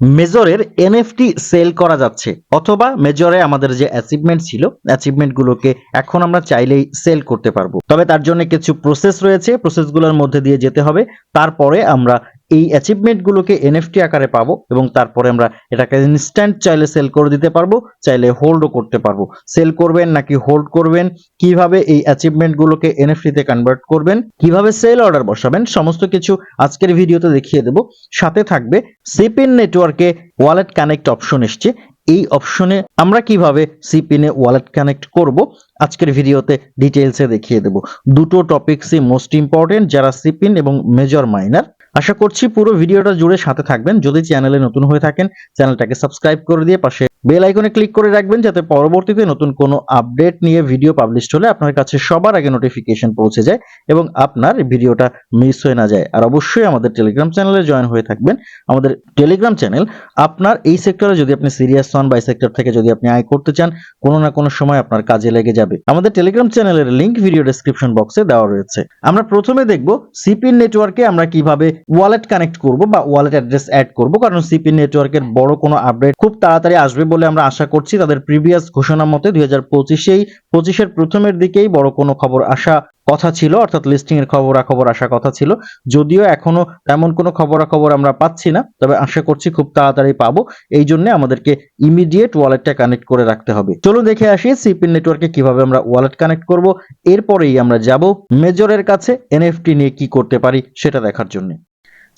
মেজরের NFT sell করা যাচ্ছে, অথবা মেজরে আমাদের যে অ্যাচিভমেন্ট ছিল অ্যাচিভমেন্ট গুলোকে এখন আমরা চাইলেই সেল করতে পারব। তবে তার জন্য কিছু প্রসেস রয়েছে প্রসেসগুলোর মধ্যে দিয়ে যেতে হবে। তারপরে আমরা এই অ্যাচিভমেন্ট গুলোকে এনএফটি আকারে পাবো এবং তারপরে আমরা এটাকে ইনস্ট্যান্ট চাইলে সেল করে দিতে পারব, চাইলে হোল্ডও করতে পারব। সেল করবেন নাকি হোল্ড করবেন? কীভাবে এই অ্যাচিভমেন্ট গুলোকে এনএফটি তে কনভার্ট করবেন? কীভাবে সেল অর্ডার বসাবেন? সমস্ত কিছু আজকের ভিডিওতে দেখিয়ে দেব। সাথে থাকবে সিপিন নেটওয়ার্কে ওয়ালেট কানেক্ট অপশন এসছে। এই অপশনে আমরা কীভাবে সিপিনে ওয়ালেট কানেক্ট করব? আজকের ভিডিওতে ডিটেলসে দেখিয়ে দেব। দুটো টপিকসই মোস্ট ইম্পর্টেন্ট যারা সিপিন এবং মেজর মাইনার আশা করছি পুরো ভিডিওটা জুড়ে সাথে থাকবেন। যদি চ্যানেলে নতুন হয়ে থাকেন, চ্যানেলটাকে সাবস্ক্রাইব করে দিয়ে পাশে বেল আইকনে ক্লিক করে রাখবেন যাতে পরবর্তীতে নতুন কোনো আপডেট নিয়ে ভিডিও পাবলিশ হলে আপনার কাছে সবার আগে নোটিফিকেশন পৌঁছে যায় এবং আপনার ভিডিওটা মিস হয়ে না যায়। আর অবশ্যই আমাদের টেলিগ্রাম চ্যানেলে জয়েন হয়ে থাকবেন। আমাদের টেলিগ্রাম চ্যানেল আপনার এই সেক্টরে যদি আপনি সিরিয়াস হন বা এই সেক্টর থেকে যদি আপনি আয় করতে চান, কোনো না কোনো সময় আপনার কাজে লেগে যাবে। আমাদের টেলিগ্রাম চ্যানেলের লিংক ভিডিও ডেসক্রিপশন বক্সে দেওয়া রয়েছে। আমরা প্রথমে দেখব সিপিন নেটওয়ার্কে আমরা কীভাবে ওয়ালেট কানেক্ট করব বা ওয়ালেট অ্যাড্রেস অ্যাড করব, কারণ সিপিন নেটওয়ার্কের বড় কোনো আপডেট খুব তাড়াতাড়ি আসবে বলে আমরা আশা করছি তাদের প্রিভিয়াস ঘোষণা মতে দুই হাজার পঁচিশেই, পঁচিশের প্রথমের দিকেই বড় কোনো খবর আসা কথা ছিল, অর্থাৎ লিস্টিং এর খবরাখবর আসার কথা ছিল। যদিও এখনও তেমন কোনো খবরাখবর আমরা পাচ্ছি না, তবে আশা করছি খুব তাড়াতাড়ি পাবো। এই জন্য আমাদেরকে ইমিডিয়েট ওয়ালেটটা কানেক্ট করে রাখতে হবে। চলো দেখে আসি সিপিন নেটওয়ার্কে কীভাবে আমরা ওয়ালেট কানেক্ট করব। এরপরেই আমরা যাব মেজরের কাছে এনএফটি নিয়ে কি করতে পারি সেটা দেখার জন্য।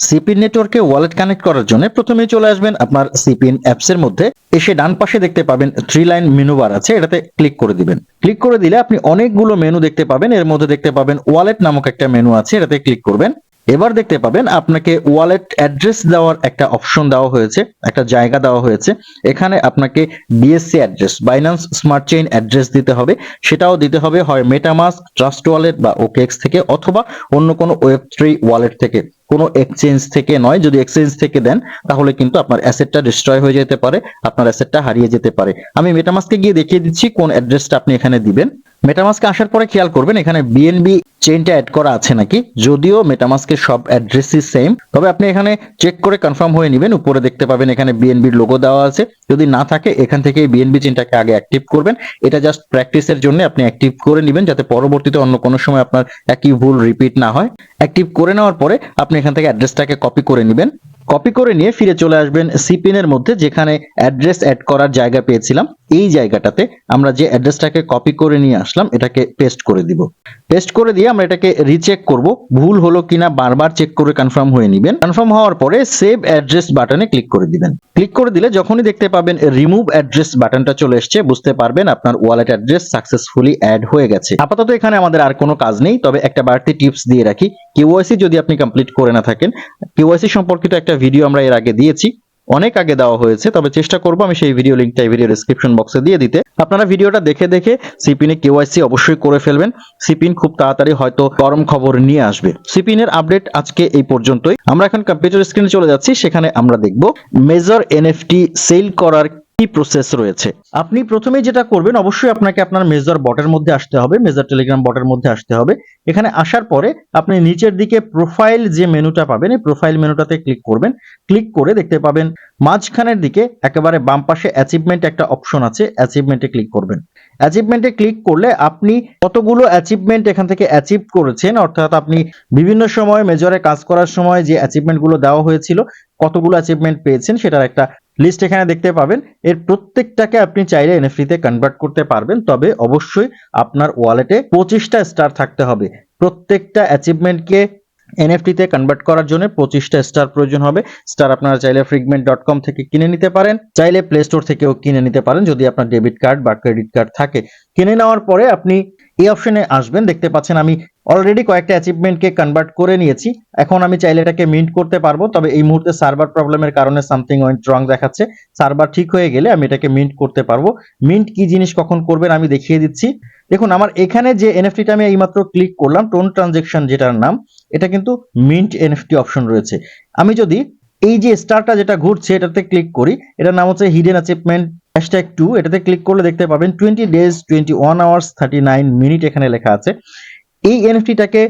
সিপিন নেটওয়ার্কে ওয়ালেট কানেক্ট করার জন্য প্রথমে চলে আসবেন আপনার সিপিন অ্যাপস এর মধ্যে। এসে ডান পাশে দেখতে পাবেন থ্রি লাইন মেনু বার আছে, এটাতে ক্লিক করে দিবেন। ক্লিক করে দিলে আপনি অনেকগুলো মেনু দেখতে পাবেন। এর মধ্যে দেখতে পাবেন ওয়ালেট নামক একটা মেনু আছে, এটাতে ক্লিক করবেন। এবার দেখতে পাবেন আপনাকে ওয়ালেট অ্যাড্রেস দেওয়ার একটা অপশন দেওয়া হয়েছে, একটা জায়গা দেওয়া হয়েছে। এখানে আপনাকে BSC address Binance smart chain address দিতে হবে। সেটাও দিতে হবে হয় মেটামাস্ক ট্রাস্ট ওয়ালেট বা ওকেএক্স থেকে অথবা অন্য কোনো ওয়েব থ্রি ওয়ালেট থেকে। কোনো এক্সচেঞ্জ থেকে নয়, যদি এক্সচেঞ্জ থেকে দেন, তাহলে কিন্তু আপনার অ্যাসেটটা ডিস্ট্রয় হয়ে যেতে পারে, আপনার অ্যাসেটটা হারিয়ে যেতে পারে। আমি মেটামাস্কে গিয়ে দেখিয়ে দিচ্ছি কোন অ্যাড্রেসটা আপনি এখানে দিবেন। মেটামাস্কে আসার পরে খেয়াল করবেন, এখানে বিএনবি চেইনটা অ্যাড করা আছে নাকি? যদিও মেটামাস্কের সব অ্যাড্রেসই সেম তবে আপনি এখানে চেক করে কনফার্ম হয়ে নেবেন, উপরে দেখতে পাবেন এখানে বিএনবির লোগো দেওয়া আছে। যদি না থাকে, এখান থেকে বিএনবি চেইনটাকে আগে অ্যাক্টিভ করবেন। এটা জাস্ট প্র্যাকটিসের জন্য আপনি অ্যাক্টিভ করে নেবেন, যাতে পরবর্তীতে অন্য কোনো সময় আপনার একই ভুল রিপিট না হয়। অ্যাক্টিভ করে নেওয়ার পরে আপনি এখান থেকে অ্যাড্রেসটাকে কপি করে নেবেন। কপি করে নিয়ে ফিরে চলে আসবেন সিপিন এর মধ্যে, যেখানে অ্যাড্রেস অ্যাড করার জায়গা পেয়েছিলাম। এই জায়গাটাতে আমরা যে অ্যাড্রেসটাকে কপি করে নিয়ে আসলাম, এটাকে পেস্ট করে দিব। পেস্ট করে দিয়ে আমরা এটাকে রিচেক করব। ভুল হলো কিনা বারবার চেক করে কনফার্ম হয়ে নেবেন। কনফার্ম হওয়ার পরে সেভ অ্যাড্রেস বাটনে ক্লিক করে দিবেন। ক্লিক করে দিলে যখনই দেখতে পাবেন রিমুভ অ্যাড্রেস বাটনটা চলে এসছে, বুঝতে পারবেন আপনার ওয়ালেট অ্যাড্রেস সাকসেসফুলি অ্যাড হয়ে গেছে। আপাতত এখানে আমাদের আর কোনো কাজ নেই, তবে একটা বাড়তি টিপস দিয়ে রাখি। কেওয়াইসি যদি আপনি কমপ্লিট করে না থাকেন কেওয়াইসি সম্পর্কিত একটা ভিডিও আমরা এর আগে দিয়েছি। অনেক আগে দেওয়া হয়েছে, তবে চেষ্টা করব আমি সেই ভিডিও লিঙ্কটা এই ভিডিও ডেসক্রিপশন বক্সে দিয়ে দিতে। আপনারা ভিডিওটা দেখে দেখে সিপিনে কেওয়াইসি অবশ্যই করে ফেলবেন। সিপিন খুব তাড়াতাড়ি হয়তো গরম খবর নিয়ে আসবে। সিপিনের আপডেট আজকে এই পর্যন্তই। আমরা এখন কম্পিউটার স্ক্রিনে চলে যাচ্ছি, সেখানে আমরা দেখব মেজর এনএফটি সেল করার কি প্রসেস রয়েছে। আপনি প্রথমে যেটা করবেন, অবশ্যই আপনাকে আপনার মেজর বটের মধ্যে আসতে হবে মেজর টেলিগ্রাম বটের মধ্যে আসতে হবে। এখানে আসার পরে আপনি নিচের দিকে প্রোফাইল যে মেনুটা পাবেন, এই প্রোফাইল মেনুটাতে ক্লিক করবেন। ক্লিক করে দেখতে পাবেন, মাঝখানের দিকে একেবারে বাম পাশে অ্যাচিভমেন্ট একটা অপশন আছে অ্যাচিভমেন্টে ক্লিক করবেন। অ্যাচিভমেন্টে ক্লিক করলে আপনি কতগুলো অ্যাচিভমেন্ট এখান থেকে অ্যাচিভ করেছেন, অর্থাৎ আপনি বিভিন্ন সময় মেজরে কাজ করার সময় যে অ্যাচিভমেন্টগুলো দেওয়া হয়েছিল, কতগুলো অ্যাচিভমেন্ট পেয়েছেন, সেটার একটা লিস্ট এখানে দেখতে পাবেন। এর প্রত্যেকটাকে আপনি চাইলে এনএফটিতে কনভার্ট করতে পারবেন। তবে অবশ্যই আপনার ওয়ালেটে পঁচিশটা স্টার থাকতে হবে। প্রত্যেকটা অ্যাচিভমেন্টকে এনএফটিতে কনভার্ট করার জন্য পঁচিশটা স্টার প্রয়োজন হবে। স্টার আপনারা চাইলে ফ্রিগমেন্ট ডট কম থেকে কিনে নিতে পারেন। চাইলে প্লে স্টোর থেকেও কিনে নিতে পারেন যদি আপনার ডেবিট কার্ড বা ক্রেডিট কার্ড থাকে। কিনে নেওয়ার পরে আপনি এই অপশনে আসবেন, দেখতে পাচ্ছেন আমি অলরেডি কয়েকটা অ্যাচিভমেন্টকে কনভার্ট করে নিয়েছি। এখন আমি চাইলে এটাকে মিন্ট করতে পারব, তবে এই মুহূর্তে সার্ভার প্রবলেমের কারণে সামথিং ওয়েন্ট রং দেখাচ্ছে। সার্ভার ঠিক হয়ে গেলে আমি এটাকে মিন্ট করতে পারব। মিন্ট কি জিনিস কখন করবেন আমি দেখিয়ে দিচ্ছি। দেখুন, আমার এখানে যে এনএফটিটা আমি এইমাত্র ক্লিক করলাম টোন ট্রানজেকশন যেটার নাম, এটা কিন্তু মিন্ট এনএফটি অপশন রয়েছে। আমি যদি এই যে স্টারটা যেটা ঘুরছে, এটাতে ক্লিক করি, এটার নাম হচ্ছে হিডেন অ্যাচিভমেন্ট হ্যাশট্যাগ টু এটাতে ক্লিক করলে দেখতে পাবেন twenty days twenty one hours thirty nine minute এখানে লেখা আছে। এই এনএফটিটাকে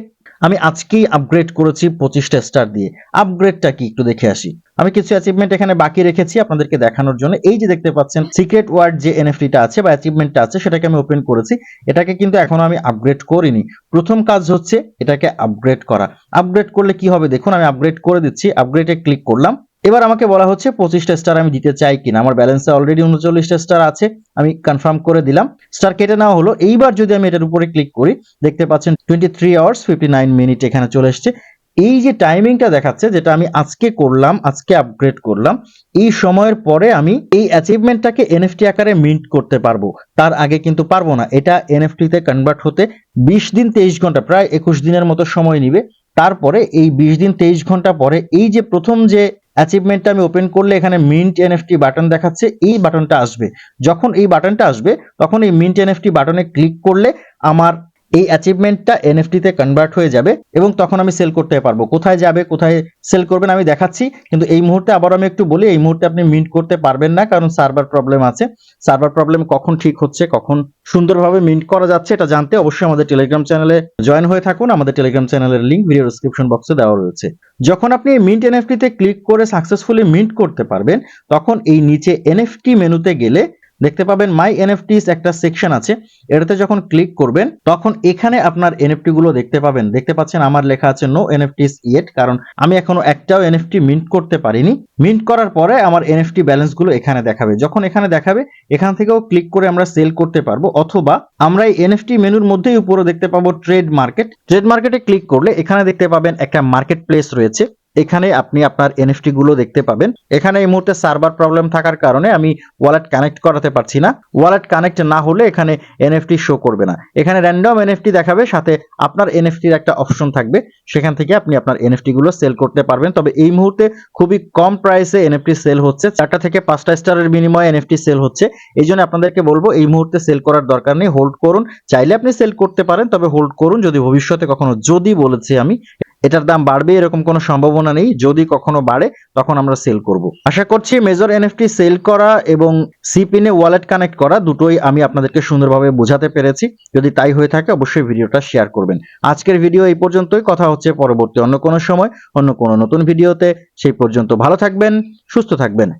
আমি আজকেই আপগ্রেড করেছি পঁচিশটা স্টার দিয়ে। আপগ্রেডটা কি? একটু দেখে আসি। আমি কিছু অ্যাচিভমেন্ট এখানে বাকি রেখেছি আপনাদেরকে দেখানোর জন্য। এই যে দেখতে পাচ্ছেন সিক্রেট ওয়ার্ড যে এনএফটিটা আছে বা অ্যাচিভমেন্টটা আছে, সেটাকে আমি ওপেন করেছি। এটাকে কিন্তু এখনও আমি আপগ্রেড করিনি। প্রথম কাজ হচ্ছে এটাকে আপগ্রেড করা। আপগ্রেড করলে কি হবে? দেখুন, আমি আপগ্রেড করে দিচ্ছি। আপগ্রেডে ক্লিক করলাম। এবার আমাকে বলা হচ্ছে পঁচিশটা স্টার আমি দিতে চাই কিনা। আমার ব্যালেন্সে অলরেডি উনচল্লিশটা স্টার আছে, আমি কনফার্ম করে দিলাম। স্টার কেটে নেওয়া হলো। এইবার যদি আমি এটার উপরে ক্লিক করি, দেখতে পাচ্ছেন twenty three hours fifty nine minute এখানে চলে এসছে। এই যে টাইমিংটা দেখাচ্ছে, যেটা আমি আজকে করলাম, আজকে আপগ্রেড করলাম, এই সময়ের পরে আমি এই অ্যাচিভমেন্টটাকে এনএফটি আকারে মিন্ট করতে পারব। তার আগে কিন্তু পারব না। এটা এনএফটি তে কনভার্ট হতে বিশ দিন তেইশ ঘণ্টা, প্রায় একুশ দিনের মতো সময় নিবে। তারপরে এই বিশ দিন তেইশ ঘণ্টা পরে এই যে প্রথম যে অ্যাচিভমেন্টটা আমি ওপেন করলে এখানে মিন্ট এনএফটি বাটন দেখাচ্ছে, এই বাটনটা আসবে। যখন এই বাটনটা আসবে, তখন এই মিন্ট এনএফটি বাটনে ক্লিক করলে আমার এই অ্যাচিভমেন্টটা এনএফটি তে কনভার্ট হয়ে যাবে এবং তখন আমি সেল করতে পারব। কোথায় যাবে, কোথায় সেল করবেন আমি দেখাচ্ছি, কিন্তু এই মুহূর্তে আবার আমি একটু বলি, এই মুহূর্তে আপনি মিন্ট করতে পারবেন না, কারণ সার্ভার প্রবলেম আছে। সার্ভার প্রবলেম কখন ঠিক হচ্ছে, কখন সুন্দরভাবে মিন্ট করা যাচ্ছে, এটা জানতে অবশ্যই আমাদের টেলিগ্রাম চ্যানেলে জয়েন হয়ে থাকুন। আমাদের টেলিগ্রাম চ্যানেলের লিংক ভিডিও ডিসক্রিপশন বক্সে দেওয়া রয়েছে। যখন আপনি মিন্ট এনএফটি তে ক্লিক করে সাকসেসফুলি মিন্ট করতে পারবেন, তখন এই নিচে এনএফটি মেনুতে গেলে দেখতে পাবেন মাই এনএফটিস একটা সেকশন আছে। এটাতে যখন ক্লিক করবেন, তখন এখানে আপনার এনএফটি গুলো দেখতে পাবেন। দেখতে পাচ্ছেন আমার লেখা আছে নো এনএফটিস ইয়েট কারণ আমি এখনও একটাও এনএফটি মিন্ট করতে পারিনি। মিন্ট করার পরে আমার এনএফটি ব্যালেন্সগুলো এখানে দেখাবে। যখন এখানে দেখাবে, এখান থেকেও ক্লিক করে আমরা সেল করতে পারব, অথবা আমরা এই এনএফটি মেনুর মধ্যেই উপরে দেখতে পাবো ট্রেড মার্কেট ট্রেড মার্কেটে ক্লিক করলে এখানে দেখতে পাবেন একটা মার্কেট প্লেস রয়েছে। এখানে আপনি আপনার এনএফটি গুলো দেখতে পাবেন। এখানে এই মুহূর্তে সার্ভার প্রবলেম থাকার কারণে আমি ওয়ালেট কানেক্ট করাতে পারছি না। ওয়ালেট কানেক্ট না হলে এখানে এনএফটি শো করবে না। এখানে র্যান্ডম এনএফটি দেখাবে, সাথে আপনার এনএফটির একটা অপশন থাকবে। সেখান থেকে আপনি আপনার এনএফটি গুলো সেল করতে পারবেন। তবে এই মুহূর্তে খুবই কম প্রাইসে এনএফটি সেল হচ্ছে। চারটা থেকে পাঁচটা স্টারের বিনিময়ে এনএফটি সেল হচ্ছে। এই জন্য আপনাদেরকে বলব, এই মুহূর্তে সেল করার দরকার নেই। হোল্ড করুন। চাইলে আপনি সেল করতে পারেন, তবে হোল্ড করুন। যদি ভবিষ্যতে কখনো, যদি বলেছি আমি এটার দাম বাড়বে, এরকম কোনো সম্ভাবনা নেই। যদি কখনো বাড়ে, তখন আমরা সেল করব। আশা করছি মেজর এনএফটি সেল করা এবং সিপিনে ওয়ালেট কানেক্ট করা দুটোই আমি আপনাদেরকে সুন্দরভাবে বোঝাতে পেরেছি। যদি তাই হয়ে থাকে, অবশ্যই ভিডিওটা শেয়ার করবেন। আজকের ভিডিও এই পর্যন্তই। কথা হচ্ছে পরবর্তী অন্য কোনো সময়, অন্য কোনো নতুন ভিডিওতে সেই পর্যন্ত ভালো থাকবেন, সুস্থ থাকবেন।